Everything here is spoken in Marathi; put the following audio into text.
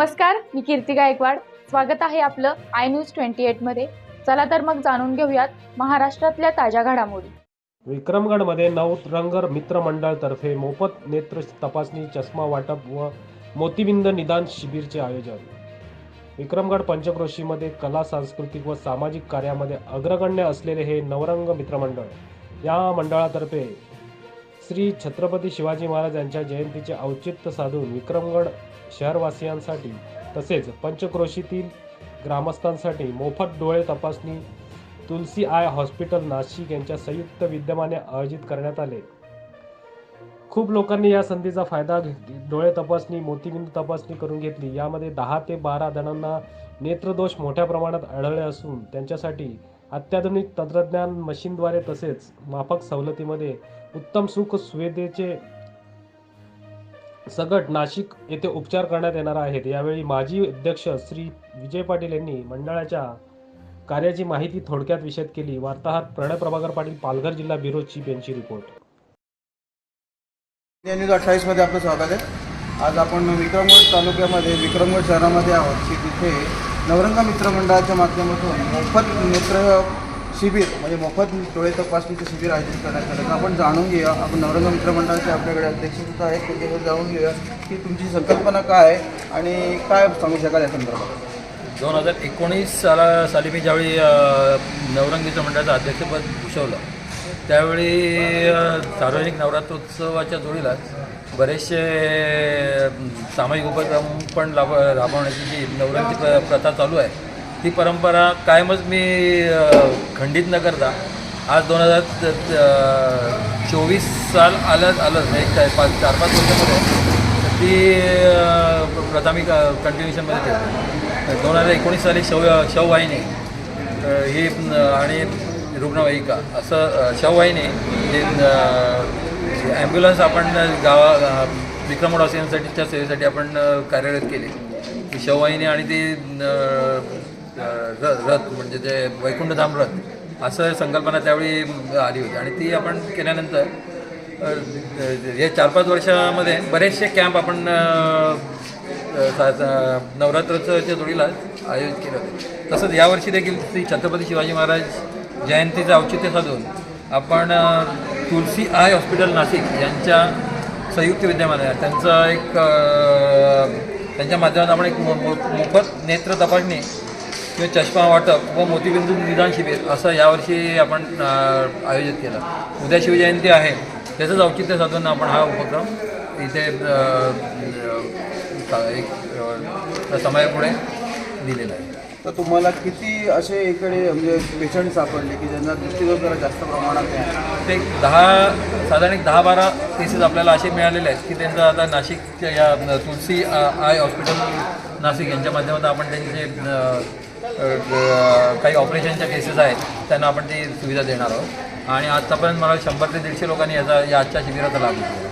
नमस्कार मी कीर्ती गायकवाड. स्वागत आहे आपलं आय न्यूज ट्वेंटी एटमध्ये चला तर मग जाणून घेऊयात महाराष्ट्रातल्या ताज्या घडामोडी. विक्रमगडमध्ये नवरंग मित्र मंडळातर्फे मोफत नेत्र तपासणी चष्मा वाटप व मोतीबिंद निदान शिबिरचे आयोजन. विक्रमगड पंचक्रोशीमध्ये कला सांस्कृतिक व सामाजिक कार्यामध्ये अग्रगण्य असलेले हे नवरंग मित्रमंडळ या मंडळातर्फे श्री छत्रपती शिवाजी महाराज यांच्या जयंतीचे औचित्य साधून विक्रमगड शहरवासियांसाठी तसेच पंचक्रोशीतील ग्रामस्थांसाठी मोफत डोळे तपासणी तुलसी आय हॉस्पिटल नाशिक यांच्या संयुक्त विद्यमाने आयोजित करण्यात आले. खूप लोकांनी या संधीचा फायदा डोळे तपासणी मोतीबिंदू तपासणी करून घेतली. यामध्ये दहा ते बारा जणांना नेत्रदोष मोठ्या प्रमाणात आढळले असून त्यांच्यासाठी अत्याधुनिक तंत्रज्ञान मशीनद्वारे तसेच माफक सवलतीमध्ये उत्तम सुख सुवेदेचे सगट नाशिक येथे उपचार करण्यात येणार आहेत. यावेळी माजी अध्यक्ष श्री विजय पाटील यांनी मंडळाच्या कार्याची माहिती थोडक्यात विषद केली. वार्ताहर प्रणय प्रभाकर पाटील पालघर जिल्हा ब्युरो चीफ यांची रिपोर्ट. या न्यूज अठ्ठावीसमध्ये आपलं स्वागत आहे. आज आपण विक्रमगड तालुक्यामध्ये विक्रमगड शहरामध्ये आहोत की तिथे नवरंग मित्र मंडळाच्या माध्यमातून मोफत नेत्र शिबिर म्हणजे मोफत डोळे तपासणीचं शिबिर आयोजित करण्यात आलं. तर आपण जाणून घेऊया आपण नवरंग मित्र मंडळाचे आपल्याकडे अध्यक्षसुद्धा आहेत त्याच्यावर जाणून घेऊया की तुमची संकल्पना काय आहे आणि काय सांगू शकाल या संदर्भात? दोन हजार एकोणीस साला साली मी ज्यावेळी नवरंग नवरंगीचं मंडळाचं अध्यक्षपद भूषवलं त्यावेळी सार्वजनिक नवरात्रोत्सवाच्या जोडीला बरेचसे सामायिक सामाजिक उपक्रम पण लाभ राबवण्याची जी नवरंगी प्र प्रथा चालू आहे ती परंपरा कायमच मी खंडित न करता आज दोन हजार चोवीस साल आलं आलं एक काय पाच चार पाच वर्षामध्ये. ती प्रथा मी कंटिन्युएशनमध्ये ठेवली दोन हजार एकोणीस साली शव शववाहिनी ही आणि रुग्णवाहिका असं शववाहिनी जे ॲम्ब्युलन्स आपण गावा विक्रमोड विक्रमवासियांसाठीच्या सेवेसाठी आपण कार्यरत केली. ती शववाहिनी आणि ती रथ म्हणजे ते वैकुंठधाम रथ असं संकल्पना त्यावेळी आली होती. आणि ती आपण केल्यानंतर हे चार पाच वर्षामध्ये बरेचसे कॅम्प आपण अ, सा- जोडीला आयोजित केलं होतं. तसंच यावर्षी देखील श्री छत्रपती शिवाजी महाराज जयंतीचं औचित्य साधून आपण तुलसी आय हॉस्पिटल नाशिक यांच्या संयुक्त विद्यमाने त्यांचा एक त्यांच्या माध्यमातून आपण एक मोफत नेत्र तपासणी किंवा चष्मा वाटप व मोतीबिंदू निदान शिबिर असं यावर्षी आपण आयोजित केलं. उद्या शिवजयंती आहे. त्याचंच औचित्य साधून आपण हा उपक्रम इथे एक अ, समाजापुढे दिलेला आहे. तर तुम्हाला किती असे इकडे म्हणजे पेशंट सापडले की ज्यांना दृष्टीदोष जरा जास्त प्रमाणात आहे? ते दहा साधारण एक दहा बारा केसेस आपल्याला असे मिळालेले आहेत की त्यांचं आता नाशिकच्या या तुलसी आय हॉस्पिटल नाशिक यांच्या माध्यमातून आपण त्यांचे काही ऑपरेशनच्या केसेस आहेत त्यांना आपण ती सुविधा देणार आहोत. आणि आतापर्यंत मला शंभर ते दीडशे लोकांनी याचा या आजच्या शिबिराचा लाभ घेतला